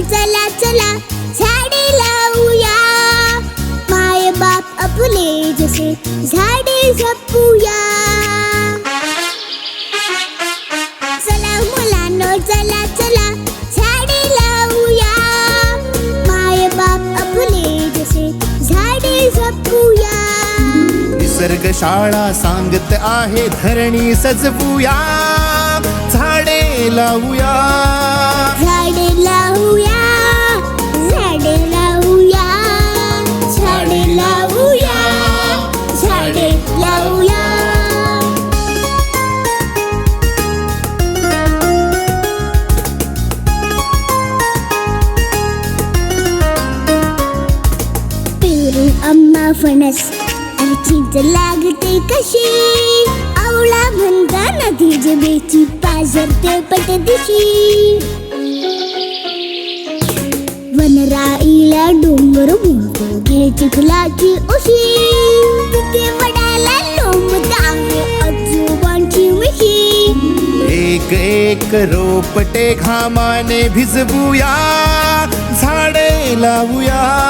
चला चला झाडे लावूया. माय बाप झाडे जपूया. निसर्ग शाळा सांगत आहे धरणी सजवूया झाडे लावूया. झाडे लावूया झाडे लावूया झाडे लावूया झाडे लावूया. पेरू आंबा फणस. आणि लागते कशी? आवळा म्हणता नदी जबेची पाझरते पटदिशी वनराईला डोंगर मोठो घे चिखलाची उशी. तिथे वडाला लोंबत आहे आजोबांची मिशी एक एक रोपटे घामाने भिजवूया झाडे लावूया.